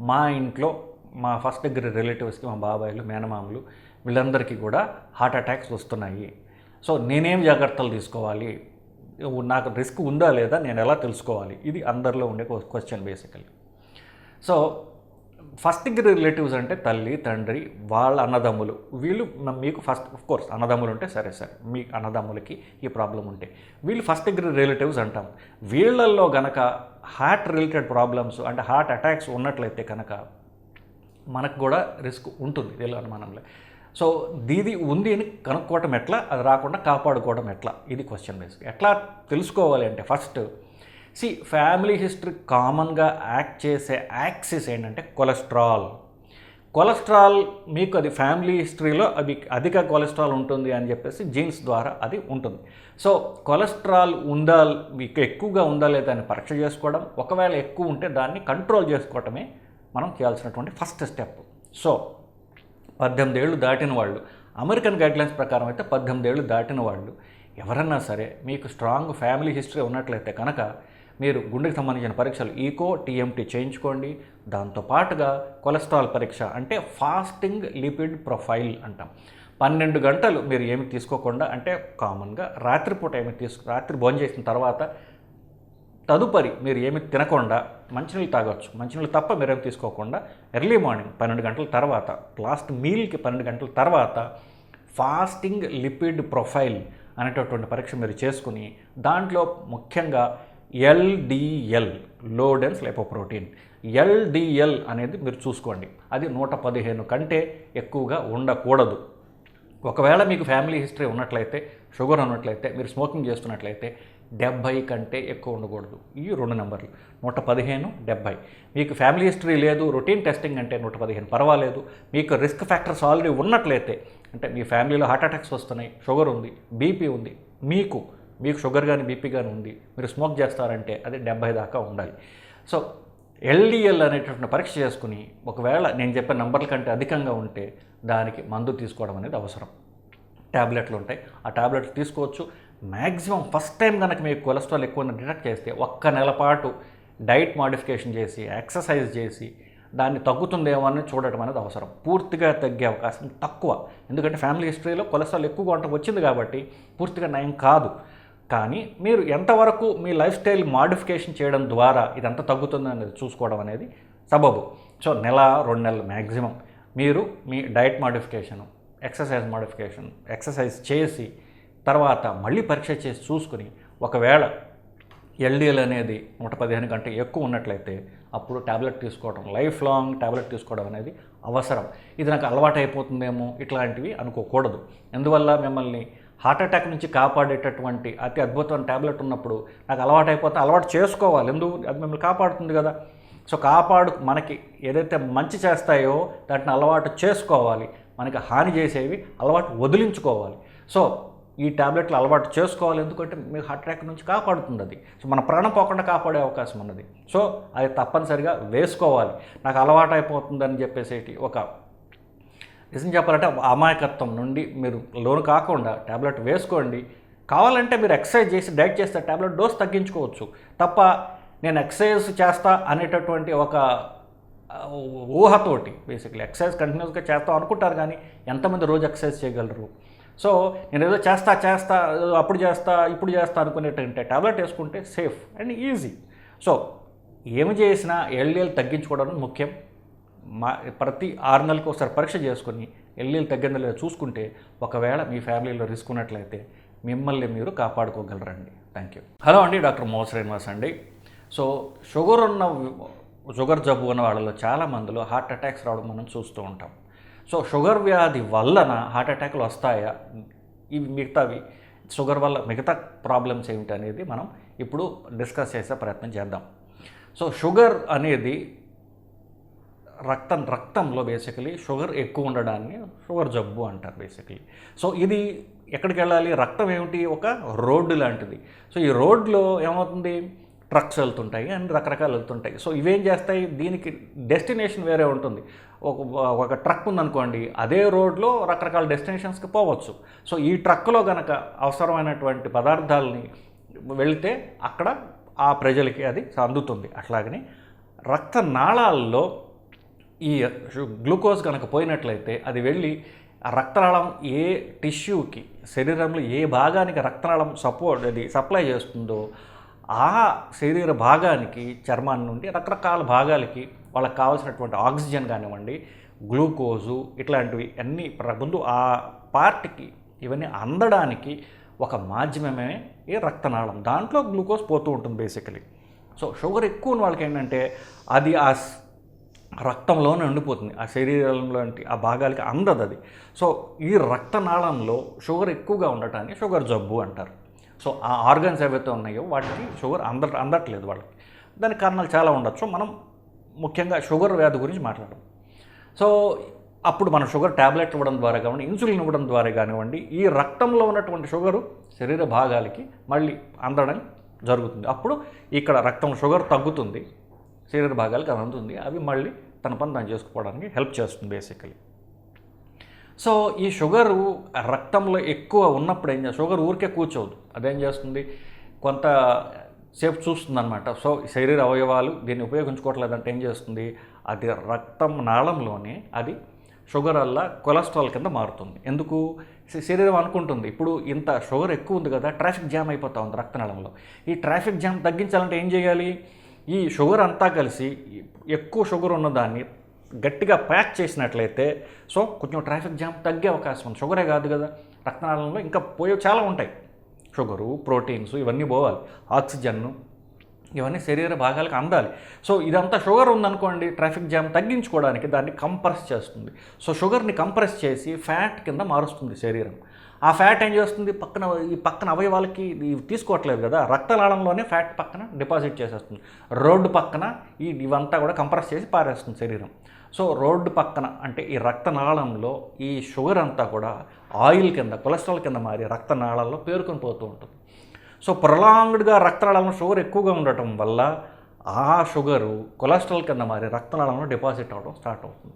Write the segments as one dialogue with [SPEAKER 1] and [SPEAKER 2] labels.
[SPEAKER 1] మా ఇంట్లో మా ఫస్ట్ దగ్గర రిలేటివ్స్కి మా బాబాయిలు మేనమామలు వీళ్ళందరికీ కూడా హార్ట్ అటాక్స్ వస్తున్నాయి. సో నేనేం జాగ్రత్తలు తీసుకోవాలి? నాకు రిస్క్ ఉందా లేదా? నేను ఎలా తెలుసుకోవాలి? ఇది అందరిలో ఉండే question basically so first degree relatives అంటే తల్లి తండ్రి వాళ్ళ అన్నదమ్ములు. వీళ్ళు మీకు ఫస్ట్ ఆఫ్ కోర్స్ అన్నదమ్ములు ఉంటే సరే సరే. మీ అన్నదమ్ములకి ఈ ప్రాబ్లం ఉంటే. వీళ్ళు ఫస్ట్ డిగ్రీ రిలేటివ్స్ అంటాం. వీళ్ళల్లో గనక హార్ట్ రిలేటెడ్ ప్రాబ్లమ్స్ అంటే హార్ట్ అటాక్స్ ఉన్నట్లయితే కనుక మనకు కూడా రిస్క్ ఉంటుంది వీళ్ళ అనుమానంలో. సో దీది ఉంది అని కనుక్కోవటం ఎట్లా? అది రాకుండా కాపాడుకోవడం ఎట్లా? ఇది క్వశ్చన్ బేస్ ఎట్లా తెలుసుకోవాలి అంటే ఫస్ట్ సి ఫ్యామిలీ హిస్టరీ కామన్గా యాక్ట్ చేసే యాక్సిస్ ఏంటంటే కొలెస్ట్రాల్ కొలెస్ట్రాల్ మీకు అది ఫ్యామిలీ హిస్టరీలో అది అధిక కొలెస్ట్రాల్ ఉంటుంది అని చెప్పేసి జీన్స్ ద్వారా అది ఉంటుంది. సో కొలెస్ట్రాల్ ఉందా మీకు ఎక్కువగా ఉందా లేదా అని పరీక్ష చేసుకోవడం ఒకవేళ ఎక్కువ ఉంటే దాన్ని కంట్రోల్ చేసుకోవటమే మనం చేయాల్సినటువంటి ఫస్ట్ స్టెప్ సో పద్దెనిమిది ఏళ్ళు దాటిన వాళ్ళు అమెరికన్ గైడ్లైన్స్ ప్రకారం అయితే పద్దెనిమిది ఏళ్ళు దాటిన వాళ్ళు ఎవరన్నా సరే మీకు స్ట్రాంగ్ ఫ్యామిలీ హిస్టరీ ఉన్నట్లయితే కనుక మీరు గుండెకి సంబంధించిన పరీక్షలు ఈకో టీఎంటీ చేయించుకోండి. దాంతోపాటుగా కొలెస్ట్రాల్ పరీక్ష అంటే ఫాస్టింగ్ లిపిడ్ ప్రొఫైల్ అంటాం. పన్నెండు గంటలు మీరు ఏమి తీసుకోకుండా అంటే కామన్గా రాత్రిపూట ఏమి తీసుకు రాత్రి భోజనం చేసిన తర్వాత తదుపరి మీరు ఏమి తినకుండా మంచినీళ్ళు తాగొచ్చు. మంచినీళ్ళు తప్ప మీరేం తీసుకోకుండా ఎర్లీ మార్నింగ్ పన్నెండు గంటల తర్వాత లాస్ట్ మీల్కి పన్నెండు గంటల తర్వాత ఫాస్టింగ్ లిపిడ్ ప్రొఫైల్ అనేటటువంటి పరీక్ష మీరు చేసుకుని దాంట్లో ముఖ్యంగా ఎల్డిఎల్లో డెన్స్ లైపోప్రోటీన్ ఎల్డిఎల్ అనేది మీరు చూసుకోండి. అది నూట పదిహేను కంటే ఎక్కువగా ఉండకూడదు. ఒకవేళ మీకు ఫ్యామిలీ హిస్టరీ ఉన్నట్లయితే షుగర్ ఉన్నట్లయితే మీరు స్మోకింగ్ చేస్తున్నట్లయితే డెబ్భై కంటే ఎక్కువ ఉండకూడదు. ఈ రెండు నెంబర్లు. నూట పదిహేను డెబ్భై మీకు ఫ్యామిలీ హిస్టరీ లేదు రొటీన్ టెస్టింగ్ అంటే నూట పదిహేను. పర్వాలేదు. మీకు రిస్క్ ఫ్యాక్టర్స్ ఆల్రెడీ ఉన్నట్లయితే అంటే మీ ఫ్యామిలీలో హార్ట్ అటాక్స్ వస్తున్నాయి షుగర్ ఉంది బీపీ ఉంది మీకు మీకు షుగర్ కానీ బీపీ కానీ ఉంది మీరు స్మోక్ చేస్తారంటే అది డెబ్బై దాకా ఉండాలి. సో ఎల్డిఎల్ అనేటటువంటి పరీక్ష చేసుకుని ఒకవేళ నేను చెప్పే నంబర్ల కంటే అధికంగా ఉంటే దానికి మందు తీసుకోవడం అనేది అవసరం. ట్యాబ్లెట్లు ఉంటాయి. ఆ ట్యాబ్లెట్లు తీసుకోవచ్చు. మ్యాక్సిమం ఫస్ట్ టైం కనుక మీకు కొలెస్ట్రాల్ ఎక్కువ డిటెక్ట్ చేస్తే ఒక్క నెల పాటు డైట్ మాడిఫికేషన్ చేసి ఎక్సర్సైజ్ చేసి దాన్ని తగ్గుతుందేమో అని చూడటం అనేది అవసరం. పూర్తిగా తగ్గే అవకాశం తక్కువ. ఎందుకంటే ఫ్యామిలీ హిస్టరీలో కొలెస్ట్రాల్ ఎక్కువగా ఉండటం వచ్చింది కాబట్టి పూర్తిగా నయం కాదు. కానీ మీరు ఎంతవరకు మీ లైఫ్ స్టైల్ మాడిఫికేషన్ చేయడం ద్వారా ఇదంతా తగ్గుతుంది అనేది చూసుకోవడం అనేది సబబు. సో నెల రెండు నెలలు మ్యాక్సిమం మీరు మీ diet modification exercise modification exercise చేసి తర్వాత మళ్ళీ పరీక్ష చేసి చూసుకుని ఒకవేళ ఎల్డిఎల్ అనేది నూట పదిహేను కంటే ఎక్కువ ఉన్నట్లయితే అప్పుడు ట్యాబ్లెట్ తీసుకోవడం లైఫ్ లాంగ్ ట్యాబ్లెట్ తీసుకోవడం అనేది అవసరం. ఇది నాకు అలవాటు అయిపోతుందేమో ఇట్లాంటివి అనుకోకూడదు. ఎందువల్ల మిమ్మల్ని హార్ట్ అటాక్ నుంచి కాపాడేటటువంటి అతి అద్భుతమైన ట్యాబ్లెట్ ఉన్నప్పుడు నాకు అలవాటు అయిపోతే అలవాటు చేసుకోవాలి. ఎందుకు? అది మిమ్మల్ని కాపాడుతుంది కదా. సో కాపాడు మనకి ఏదైతే మంచి చేస్తాయో దాటిని అలవాటు చేసుకోవాలి. మనకి హాని చేసేవి అలవాటు వదిలించుకోవాలి. సో ఈ ట్యాబ్లెట్లు అలవాటు చేసుకోవాలి. ఎందుకంటే మీకు హార్ట్ అటాక్ నుంచి కాపాడుతుంది అది. సో మన ప్రాణం పోకుండా కాపాడే అవకాశం ఉన్నది. సో అది తప్పనిసరిగా వేసుకోవాలి. నాకు అలవాటు అయిపోతుందని చెప్పేసేటి ఒక నిజం చెప్పాలంటే అమాయకత్వం నుండి మీరు లోను కాకుండా ట్యాబ్లెట్ వేసుకోండి. కావాలంటే మీరు ఎక్సర్సైజ్ చేసి డైట్ చేస్తే ట్యాబ్లెట్ డోస్ తగ్గించుకోవచ్చు. తప్ప నేను ఎక్సర్సైజ్ చేస్తా అనేటటువంటి ఒక ఊహతోటి బేసిక్లీ ఎక్సర్సైజ్ కంటిన్యూస్గా చేస్తాం అనుకుంటారు కానీ ఎంతమంది రోజు ఎక్సర్సైజ్ చేయగలరు? సో నేను ఏదో చేస్తా చేస్తా అప్పుడు చేస్తా ఇప్పుడు చేస్తా అనుకునేటంటే ట్యాబ్లెట్ వేసుకుంటే సేఫ్ అండ్ ఈజీ. సో ఏమి చేసినా ఎల్డిఎల్ తగ్గించుకోవడం ముఖ్యం. మా ప్రతి ఆరు నెలలకు ఒకసారి పరీక్ష చేసుకొని ఎల్లీలు తగ్గిందో లేదో చూసుకుంటే ఒకవేళ మీ ఫ్యామిలీలో రిస్క్ ఉన్నట్లయితే మిమ్మల్ని మీరు కాపాడుకోగలరండి. థ్యాంక్ యూ హలో అండి డాక్టర్ మోహన్ శ్రీనివాస్ అండి. సో షుగర్ ఉన్న షుగర్ జబ్బు ఉన్న వాళ్ళలో చాలా మందిలో హార్ట్ అటాక్స్ రావడం మనం చూస్తూ ఉంటాం. సో షుగర్ వ్యాధి వలన హార్ట్ అటాక్లు వస్తాయా? ఇవి మిగతావి షుగర్ వల్ల మిగతా ప్రాబ్లమ్స్ ఏమిటి అనేది మనం ఇప్పుడు డిస్కస్ చేసే ప్రయత్నం చేద్దాం. సో షుగర్ అనేది రక్తం రక్తంలో బేసికలీ షుగర్ ఎక్కువ ఉండడాన్ని షుగర్ జబ్బు అంటారు బేసికలీ సో ఇది ఎక్కడికి వెళ్ళాలి? రక్తం ఏమిటి? ఒక రోడ్డు లాంటిది. సో ఈ రోడ్లో ఏమవుతుంది? ట్రక్స్ వెళ్తుంటాయి అండ్ రకరకాలు వెళ్తుంటాయి. సో ఇవేం చేస్తాయి? దీనికి డెస్టినేషన్ వేరే ఉంటుంది. ఒక ఒక ట్రక్ ఉందనుకోండి అదే రోడ్లో రకరకాల డెస్టినేషన్స్కి పోవచ్చు. సో ఈ ట్రక్లో కనుక అవసరమైనటువంటి పదార్థాలని వెళితే అక్కడ ఆ ప్రజలకి అది అందుతుంది. అట్లాగని రక్త నాళాల్లో ఈ గ్లూకోజ్ కనుక పోయినట్లయితే అది వెళ్ళి ఆ రక్తనాళం ఏ టిష్యూకి శరీరంలో ఏ భాగానికి రక్తనాళం సపోర్ట్ అది సప్లై చేస్తుందో ఆ శరీర భాగానికి చర్మాన్ని నుండి రకరకాల భాగాలకి వాళ్ళకి కావాల్సినటువంటి ఆక్సిజన్ కానివ్వండి గ్లూకోజు ఇట్లాంటివి అన్నీ ముందు ఆ పార్ట్కి ఇవన్నీ అందడానికి ఒక మాధ్యమమే ఈ రక్తనాళం. దాంట్లో గ్లూకోజ్ పోతూ ఉంటుంది బేసికలీ. సో షుగర్ ఎక్కువ ఉన్న వాళ్ళకి ఏంటంటే అది ఆ రక్తంలోనే ఉండిపోతుంది ఆ శరీరంలో ఆ భాగాలకి అందదు అది. సో ఈ రక్తనాళంలో షుగర్ ఎక్కువగా ఉండటాన్ని షుగర్ జబ్బు అంటారు. సో ఆ ఆర్గన్స్ ఏవైతే ఉన్నాయో వాటికి షుగర్ అంద అందట్లేదు వాళ్ళకి. దానికి కారణాలు చాలా ఉండొచ్చు. మనం ముఖ్యంగా షుగర్ వ్యాధి గురించి మాట్లాడడం సో అప్పుడు మనం షుగర్ ట్యాబ్లెట్ ఇవ్వడం ద్వారా కానివ్వండి ఇన్సులిన్ ఇవ్వడం ద్వారా కానివ్వండి ఈ రక్తంలో ఉన్నటువంటి షుగరు శరీర భాగాలకి మళ్ళీ అందడం జరుగుతుంది. అప్పుడు ఇక్కడ రక్తం షుగర్ తగ్గుతుంది. శరీర భాగాలకు అది అందుతుంది అవి మళ్ళీ తన పని తను చేసుకోవడానికి హెల్ప్ చేస్తుంది బేసికలీ. సో ఈ షుగరు రక్తంలో ఎక్కువ ఉన్నప్పుడు ఏం చేస్తుంది షుగర్ ఊరికే కూర్చోదు. అదేం చేస్తుంది? కొంత సేపు చూస్తుంది అనమాట సో శరీర అవయవాలు దీన్ని ఉపయోగించుకోవట్లేదంటే ఏం చేస్తుంది? అది రక్తం నాళంలోనే అది షుగర్ వల్ల కొలెస్ట్రాల్ కింద మారుతుంది. ఎందుకు? శరీరం అనుకుంటుంది. ఇప్పుడు ఇంత షుగర్ ఎక్కువ ఉంది కదా ట్రాఫిక్ జామ్ అయిపోతూ ఉంది రక్తనాళంలో ఈ ట్రాఫిక్ జామ్ తగ్గించాలంటే ఏం చేయాలి? ఈ షుగర్ అంతా కలిసి ఎక్కువ షుగర్ ఉన్నదాన్ని గట్టిగా ప్యాక్ చేసినట్లయితే సో కొంచెం ట్రాఫిక్ జామ్ తగ్గే అవకాశం ఉంది. షుగరే కాదు కదా. రక్తనాళంలో ఇంకా పోయే చాలా ఉంటాయి. షుగరు ప్రోటీన్స్ ఇవన్నీ పోవాలి. ఆక్సిజన్ను ఇవన్నీ శరీర భాగాలకు అందాలి. సో ఇదంతా షుగర్ ఉందనుకోండి ట్రాఫిక్ జామ్ తగ్గించుకోవడానికి దాన్ని కంప్రెస్ చేస్తుంది. సో షుగర్ని కంప్రెస్ చేసి ఫ్యాట్ కింద మారుస్తుంది శరీరం. ఆ ఫ్యాట్ ఏం చేస్తుంది? పక్కన ఈ పక్కన అవయవాలకి తీసుకోవట్లేదు కదా రక్తనాళంలోనే ఫ్యాట్ పక్కన డిపాజిట్ చేసేస్తుంది. రోడ్డు పక్కన ఈ ఇవంతా కూడా కంప్రెస్ చేసి పారేస్తుంది శరీరం. సో రోడ్డు పక్కన అంటే ఈ రక్తనాళంలో ఈ షుగర్ అంతా కూడా ఆయిల్ కింద కొలెస్ట్రాల్ కింద మారి రక్తనాళాల్లో పేరుకొని పోతూ ఉంటుంది. సో ప్రొలాంగ్డ్గా రక్తనాళంలో షుగర్ ఎక్కువగా ఉండటం వల్ల ఆ షుగరు కొలెస్ట్రాల్ కింద మారి రక్తనాళంలో డిపాజిట్ అవ్వడం స్టార్ట్ అవుతుంది.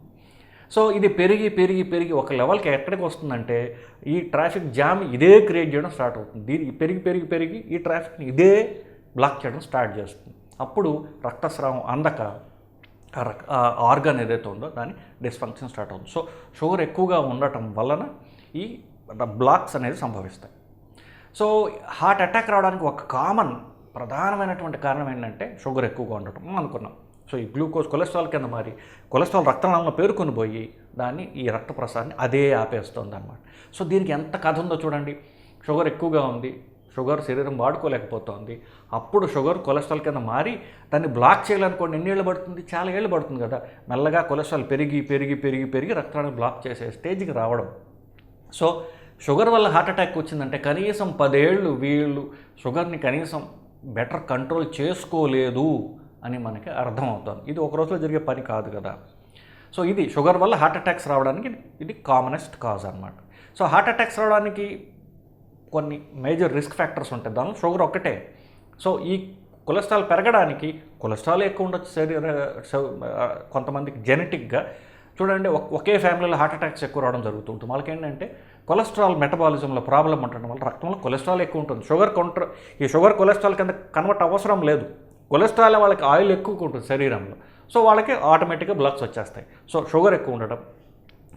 [SPEAKER 1] సో ఇది పెరిగి పెరిగి పెరిగి ఒక లెవెల్కి ఎక్కడికి వస్తుందంటే ఈ ట్రాఫిక్ జామ్ ఇదే క్రియేట్ చేయడం స్టార్ట్ అవుతుంది. దీని పెరిగి పెరిగి పెరిగి ఈ ట్రాఫిక్ని ఇదే బ్లాక్ చేయడం స్టార్ట్ చేస్తుంది. అప్పుడు రక్తస్రావం అందక రక్- ఆర్గాన్ ఏదైతే ఉందో దాని డిస్ఫంక్షన్ స్టార్ట్ అవుతుంది. సో షుగర్ ఎక్కువగా ఉండటం వలన ఈ బ్లాక్స్ అనేది సంభవిస్తాయి. సో హార్ట్ అటాక్ రావడానికి ఒక కామన్ ప్రధానమైనటువంటి కారణం ఏంటంటే షుగర్ ఎక్కువగా ఉండటం మనం అనుకున్నాం. సో ఈ గ్లూకోజ్ కొలెస్ట్రాల్ కింద మారి కొలెస్ట్రాల్ రక్తనాళంలో పేరుకొని పోయి దాన్ని ఈ రక్త ప్రసారాన్ని అదే ఆపేస్తుంది అనమాట సో దీనికి ఎంత కథ ఉందో చూడండి. షుగర్ ఎక్కువగా ఉంది. షుగర్ శరీరం వాడుకోలేకపోతుంది. అప్పుడు షుగర్ కొలెస్ట్రాల్ కింద మారి దాన్ని బ్లాక్ చేయాలనుకోండి ఎన్ని ఏళ్ళు పడుతుంది? చాలా ఏళ్ళు పడుతుంది కదా. మెల్లగా కొలెస్ట్రాల్ పెరిగి పెరిగి పెరిగి పెరిగి రక్తాన్ని బ్లాక్ చేసే స్టేజ్కి రావడం. సో షుగర్ వల్ల హార్ట్ అటాక్ వచ్చిందంటే కనీసం పదేళ్ళు వీళ్ళు షుగర్ని కనీసం బెటర్ కంట్రోల్ చేసుకోలేదు అని మనకి అర్థమవుతుంది. ఇది ఒక రోజులో జరిగే పని కాదు కదా. సో ఇది షుగర్ వల్ల హార్ట్ అటాక్స్ రావడానికి ఇది కామనెస్ట్ కాజ్ అనమాట సో హార్ట్ అటాక్స్ రావడానికి కొన్ని మేజర్ రిస్క్ ఫ్యాక్టర్స్ ఉంటాయి. దానిలో షుగర్ ఒక్కటే. సో ఈ కొలెస్ట్రాల్ పెరగడానికి కొలెస్ట్రాల్ ఎక్కువ ఉండొచ్చు శరీర కొంతమందికి జెనెటిక్గా చూడండి ఒక- ఒకే ఫ్యామిలీలో హార్ట్ అటాక్స్ ఎక్కువ రావడం జరుగుతుంటుంది వాళ్ళకి ఏంటంటే కొలెస్ట్రాల్ మెటబాలిజంలో ప్రాబ్లం ఉండటం వల్ల రక్తంలో కొలెస్ట్రాల్ ఎక్కువ ఉంటుంది. షుగర్ కౌంటర్ ఈ షుగర్ కొలెస్ట్రాల్ కింద కన్వర్ట్ అవసరం లేదు. కొలెస్ట్రాల్ వాళ్ళకి ఆయిల్ ఎక్కువ ఉంటుంది శరీరంలో. సో వాళ్ళకి ఆటోమేటిక్గా బ్లడ్స్ వచ్చేస్తాయి. సో షుగర్ ఎక్కువ ఉండటం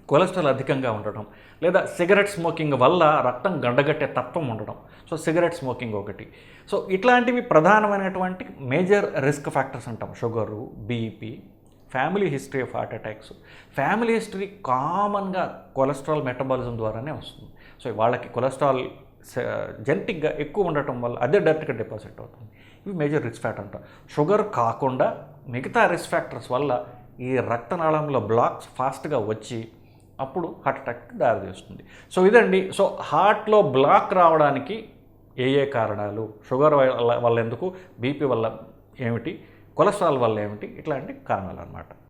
[SPEAKER 1] కొలెస్ట్రాల్ అధికంగా ఉండటం లేదా సిగరెట్ స్మోకింగ్ వల్ల రక్తం గడ్డగట్టే తత్వం ఉండడం. సో సిగరెట్ స్మోకింగ్ ఒకటి. సో ఇట్లాంటివి ప్రధానమైనటువంటి మేజర్ రిస్క్ ఫ్యాక్టర్స్ అంటాం. Sugar BP family history of heart attacks. Family history కామన్గా కొలెస్ట్రాల్ మెటబాలిజం ద్వారానే వస్తుంది. సో వాళ్ళకి కొలెస్ట్రాల్ జెనటిక్గా ఎక్కువ ఉండటం వల్ల అదే డైరెక్ట్గా డిపాజిట్ అవుతుంది. ఇవి మేజర్ రిస్క్ ఫ్యాక్టర్ అంటారు. షుగర్ కాకుండా మిగతా రిస్క్ ఫ్యాక్టర్స్ వల్ల ఈ రక్తనాళంలో బ్లాక్స్ ఫాస్ట్గా వచ్చి అప్పుడు హార్ట్ అటాక్ దారితీస్తుంది సో ఇదండి. సో హార్ట్లో బ్లాక్ రావడానికి ఏ ఏ కారణాలు? షుగర్ వల్ల వల్ల ఎందుకు? బీపీ వల్ల ఏమిటి? కొలెస్ట్రాల్ వల్ల ఏమిటి? ఇట్లాంటి కారణాలు అనమాట